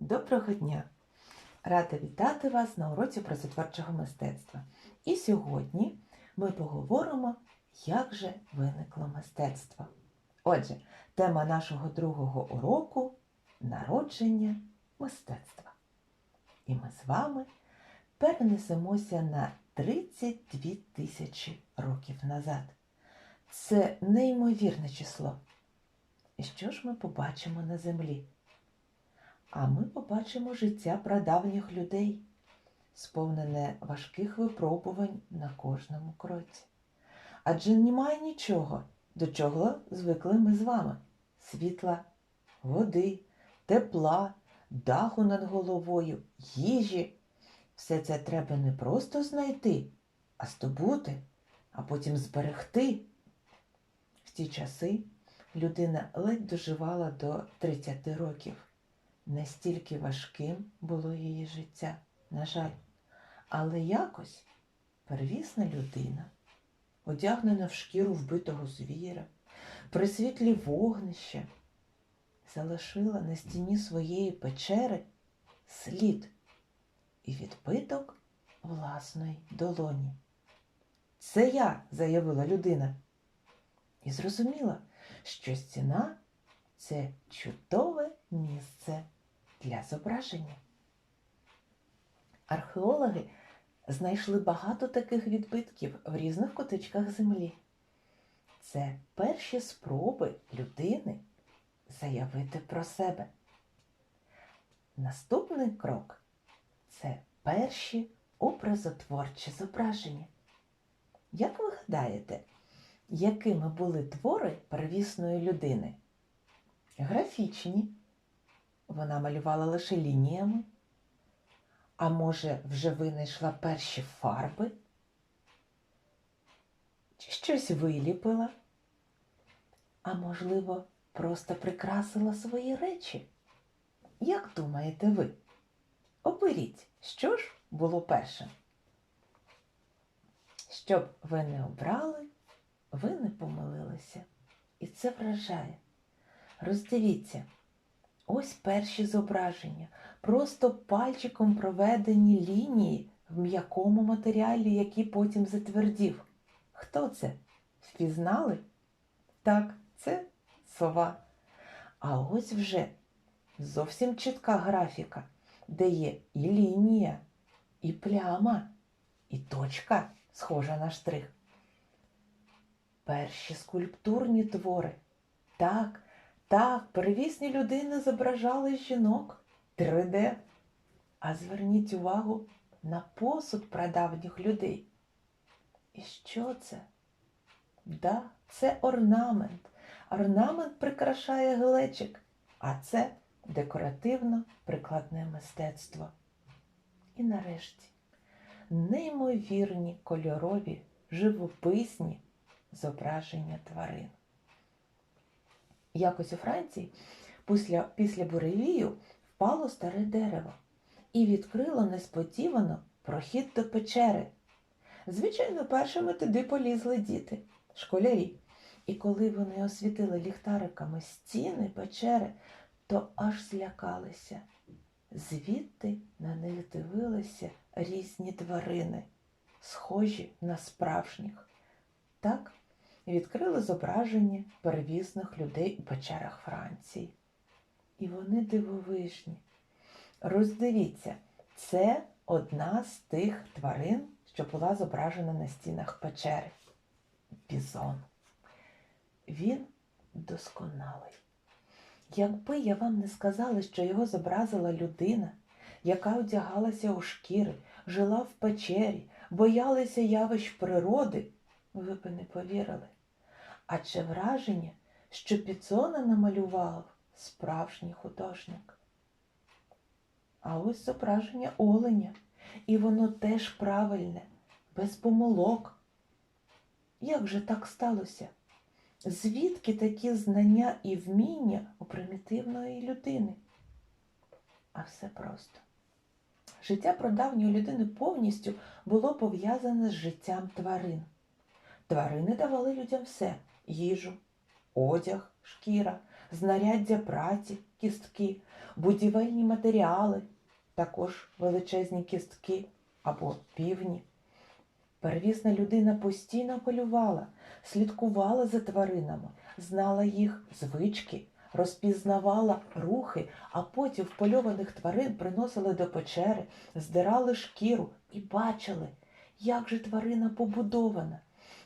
Доброго дня! Рада вітати вас на уроці прозотворчого мистецтва. І сьогодні ми поговоримо, як же виникло мистецтво. Отже, тема нашого другого уроку народження мистецтва. І ми з вами перенесемося на 32 тисячі років назад. Це неймовірне число. І що ж ми побачимо на землі? А ми побачимо життя прадавніх людей, сповнене важких випробувань на кожному кроці. Адже немає нічого, до чого звикли ми з вами: світла, води, тепла, даху над головою, їжі. Все це треба не просто знайти, а здобути, а потім зберегти. В ті часи людина ледь доживала до 30 років. Настільки важким було її життя, на жаль. Але якось первісна людина, одягнена в шкіру вбитого звіра, при світлі вогнища, залишила на стіні своєї печери слід і відбиток власної долоні. Це я, заявила людина, і зрозуміла, що стіна це чудове місце для зображення. Археологи знайшли багато таких відбитків в різних куточках землі. Це перші спроби людини заявити про себе. Наступний крок це перші образотворчі зображення. Як ви гадаєте, якими були твори первісної людини? Графічні. Вона малювала лише лініями. А може, вже винайшла перші фарби? Чи щось виліпила? А можливо, просто прикрасила свої речі? Як думаєте ви? Оберіть, що ж було першим? Щоб ви не обрали, ви не помилилися. І це вражає. Роздивіться, ось перші зображення, просто пальчиком проведені лінії в м'якому матеріалі, який потім затвердів. Хто це? Впізнали? Так, це сова. А ось вже зовсім чітка графіка, де є і лінія, і пляма, і точка, схожа на штрих. Перші скульптурні твори. Так, так, первісні людини зображали жінок 3D. А зверніть увагу на посуд прадавніх людей. І що це? Да, це орнамент. Орнамент прикрашає глечик, а це декоративно-прикладне мистецтво. І нарешті неймовірні кольорові, живописні зображення тварин. Якось у Франції після, після буревію впало старе дерево і відкрило несподівано прохід до печери. Звичайно, першими туди полізли діти, школярі. І коли вони освітили ліхтариками стіни печери, то аж злякалися. Звідти на них дивилися різні тварини, схожі на справжніх. Так відкрили зображення первісних людей у печерах Франції. І вони дивовижні. Роздивіться, це одна з тих тварин, що була зображена на стінах печери. Бізон. Він досконалий. Якби я вам не сказала, що його зобразила людина, яка одягалася у шкіри, жила в печері, боялася явищ природи, ви б не повірили. Адже враження, що Піцона намалював справжній художник. А ось зображення оленя, і воно теж правильне, без помилок. Як же так сталося? Звідки такі знання і вміння у примітивної людини? А все просто. Життя прадавньої людини повністю було пов'язане з життям тварин. Тварини давали людям все їжу, одяг, шкіра, знаряддя праці, кістки, будівельні матеріали, також величезні кістки або півні. Первісна людина постійно полювала, слідкувала за тваринами, знала їх звички, розпізнавала рухи, а потім впольованих тварин приносили до печери, здирали шкіру і бачили, як же тварина побудована,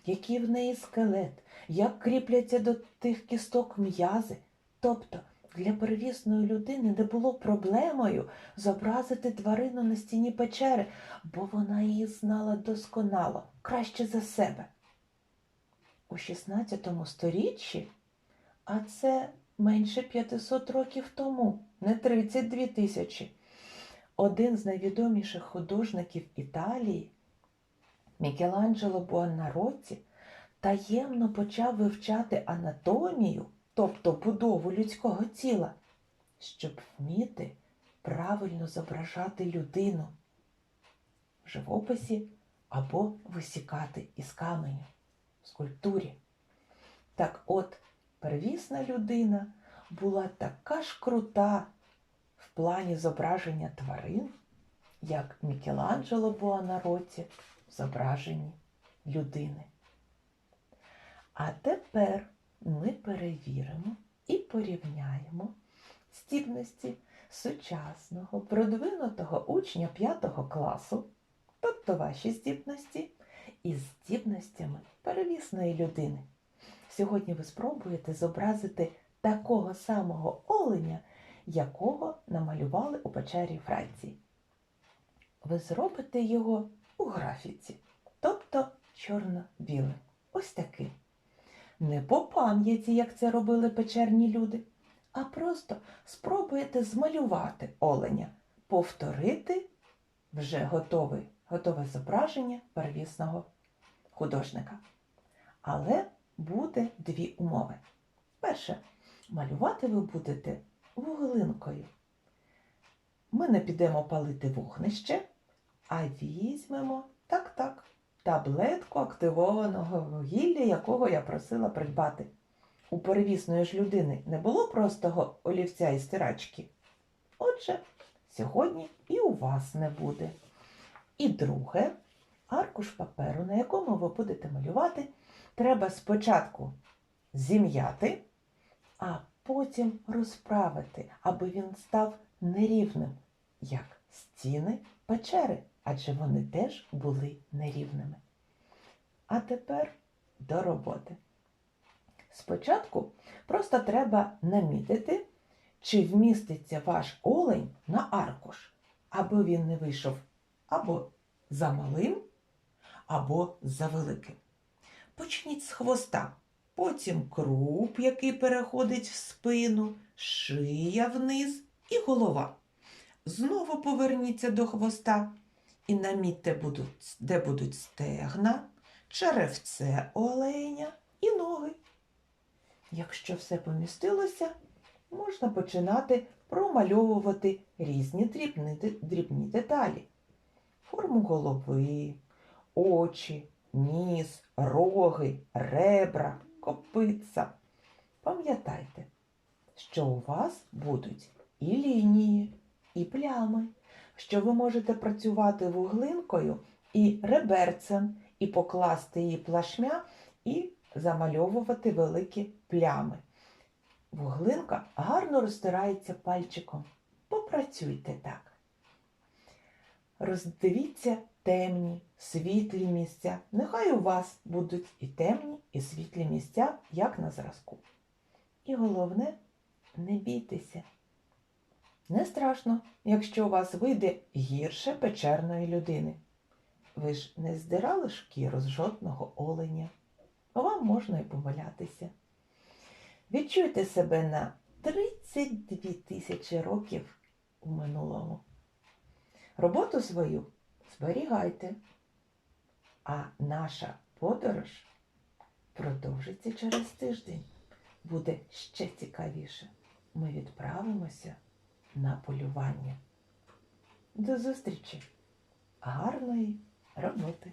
який в неї скелет, як кріпляться до тих кісток м'язи. Тобто для первісної людини не було проблемою зобразити тварину на стіні печери, бо вона її знала досконало, краще за себе. У 16 сторіччі, а це менше 500 років тому, не 32 тисячі, один з найвідоміших художників Італії, Мікеланджело Буонаротті, таємно почав вивчати анатомію, тобто будову людського тіла, щоб вміти правильно зображати людину в живописі або висікати із каменю в скульптурі. Так от, первісна людина була така ж крута в плані зображення тварин, як Мікеланджело Буонаротті в зображенні людини. А тепер ми перевіримо і порівняємо здібності сучасного продвинутого учня 5 класу, тобто ваші здібності, із здібностями первісної людини. Сьогодні ви спробуєте зобразити такого самого оленя, якого намалювали у печері Франції. Ви зробите його у графіці, тобто чорно-білим. Ось таким. Не по пам'яті, як це робили печерні люди, а просто спробуєте змалювати оленя, повторити вже готове, готове зображення первісного художника. Але буде дві умови. Перше, малювати ви будете вуглинкою. Ми не підемо палити вогнище, а візьмемо так-так таблетку активованого вугілля, якого я просила придбати. У перевісної ж людини не було простого олівця і стирачки. Отже, сьогодні і у вас не буде. І друге, аркуш паперу, на якому ви будете малювати, треба спочатку зім'яти, а потім розправити, аби він став нерівним, як стіни печери, адже вони теж були нерівними. А тепер до роботи. Спочатку просто треба намітити, чи вміститься ваш олень на аркуш, аби він не вийшов або за малим, або за великим. Почніть з хвоста, потім круп, який переходить в спину, шия вниз і голова. Знову поверніться до хвоста і намітьте, будуть, де будуть стегна, черевце оленя і ноги. Якщо все помістилося, можна починати промальовувати різні дрібні, дрібні деталі. Форму голови, очі, ніс, роги, ребра, копитця. Пам'ятайте, що у вас будуть і лінії, і плями, що ви можете працювати вуглинкою і реберцем, і покласти її плашмя, і замальовувати великі плями. Вуглинка гарно розтирається пальчиком. Попрацюйте так. Роздивіться темні, світлі місця. Нехай у вас будуть і темні, і світлі місця, як на зразку. І головне, не бійтеся. Не страшно, якщо у вас вийде гірше печерної людини. Ви ж не здирали шкіру з жодного оленя. Вам можна і помилятися. Відчуйте себе на 32 тисячі років у минулому. Роботу свою зберігайте, а наша подорож продовжиться через тиждень. Буде ще цікавіше. Ми відправимося на полювання. До зустрічі! Гарної роботи!